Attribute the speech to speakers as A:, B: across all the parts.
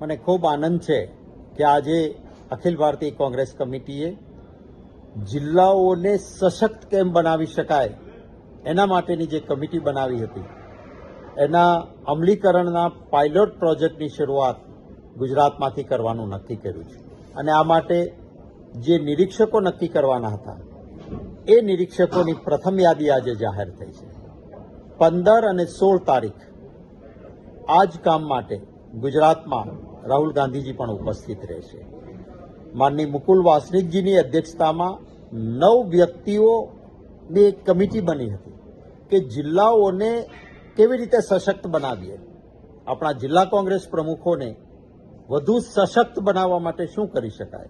A: મને ખૂબ આનંદ છે કે આજે અખિલ ભારતીય કોંગ્રેસ કમિટીએ જિલ્લાઓને સશક્ત કેમ બનાવી શકાય એના માટેની જે કમિટી બનાવી હતી, એના અમલીકરણના પાયલોટ પ્રોજેક્ટની શરૂઆત ગુજરાતમાંથી કરવાનું નક્કી કર્યું છે. અને આ માટે જે નિરીક્ષકો નક્કી કરવાના હતા, એ નિરીક્ષકોની પ્રથમ યાદી આજે જાહેર થઈ છે. પંદર અને સોળ તારીખ આ જ કામ માટે ગુજરાતમાં રાહુલ ગાંધીજી પણ ઉપસ્થિત રહેશે માનની મુકુલ વાસનિકજીની અધ્યક્ષતામાં નવ વ્યક્તિઓની એક કમિટી બની હતી કે જિલ્લાઓને કેવી રીતે સશક્ત બનાવીએ. આપણા જિલ્લા કોંગ્રેસ પ્રમુખોને વધુ સશક્ત બનાવવા માટે શું કરી શકાય?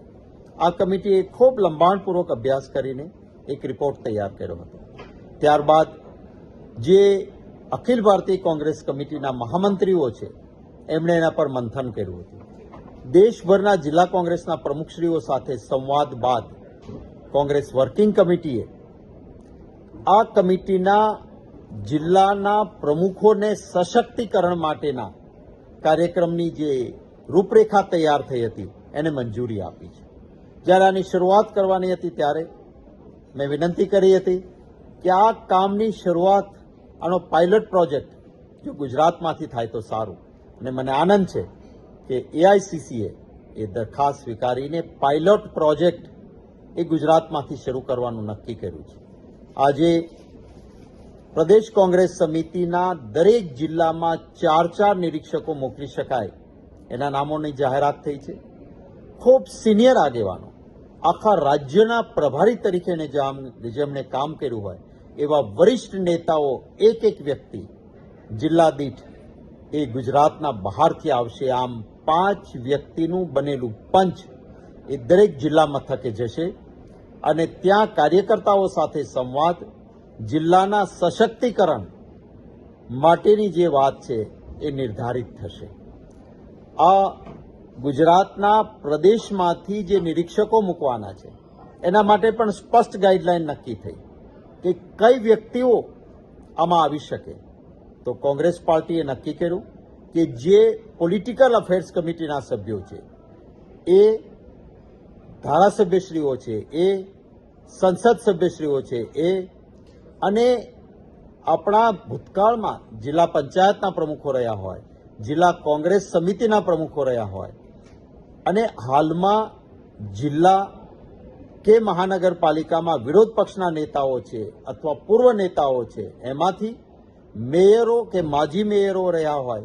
A: આ કમિટીએ ખૂબ લંબાણપૂર્વક અભ્યાસ કરીને એક રિપોર્ટ તૈયાર કર્યો હતો. ત્યારબાદ જે અખિલ ભારતીય કોંગ્રેસ કમિટીના મહામંત્રીઓ છે એમણે એના પર મંથન કર્યું હતું. દેશભરના જિલ્લા કોંગ્રેસના પ્રમુખશ્રીઓ સાથે સંવાદ બાદ કોંગ્રેસ વર્કિંગ કમિટીએ આ કમિટીના જિલ્લાના પ્રમુખોને સશક્તિકરણ માટેના કાર્યક્રમની જે રૂપરેખા તૈયાર થઈ હતી, એને મંજૂરી આપી છે. જ્યારે આની શરૂઆત કરવાની હતી ત્યારે મેં વિનંતી કરી હતી કે આ કામની શરૂઆત, આનો પાયલટ પ્રોજેક્ટ જો ગુજરાતમાંથી થાય તો સારું. અને મને આનંદ છે કે એઆઈસીસીએ એ દરખાસ્ત સ્વીકારીને પાયલોટ પ્રોજેક્ટ એ ગુજરાતમાંથી શરૂ કરવાનું નક્કી કર્યું છે. આજે પ્રદેશ કોંગ્રેસ સમિતિના દરેક જિલ્લામાં ચાર ચાર નિરીક્ષકો મોકલી શકાય એના નામોની જાહેરાત થઈ છે. ખૂબ સિનિયર આગેવાનો આખા રાજ્યના પ્રભારી તરીકેને જામ- જેમણે કામ કર્યું હોય એવા વરિષ્ઠ નેતાઓ એક એક વ્યક્તિ જિલ્લા દીઠ એ ગુજરાતના બહારથી આવશે. આમ પાંચ વ્યક્તિનું બનેલું પંચ એ દરેક જિલ્લા મથકે જશે અને ત્યાં કાર્યકર્તાઓ સાથે સંવાદ, જિલ્લાના સશક્તિકરણ માટેની જે વાત છે એ નિર્ધારિત થશે. આ ગુજરાતના પ્રદેશમાંથી જે નિરીક્ષકો મૂકવાના છે, એના માટે પણ સ્પષ્ટ ગાઈડલાઈન નક્કી થઈ કે કઈ વ્યક્તિઓ આમાં આવી શકે. તો કોંગ્રેસ પાર્ટીએ નક્કી કર્યું કે જે પોલિટિકલ અફેર્સ કમિટીના સભ્યો છે, એ ધારાસભ્યશ્રીઓ છે, એ સંસદ સભ્યશ્રીઓ છે, એ અને આપણા ભૂતકાળમાં જિલ્લા પંચાયતના પ્રમુખો રહ્યા હોય, જિલ્લા કોંગ્રેસ સમિતિના પ્રમુખો રહ્યા હોય, અને હાલમાં જિલ્લા કે મહાનગરપાલિકામાં વિરોધ પક્ષના નેતાઓ છે અથવા પૂર્વ નેતાઓ છે, એમાંથી મેયરો કે માજી મેયરો રહ્યા હોય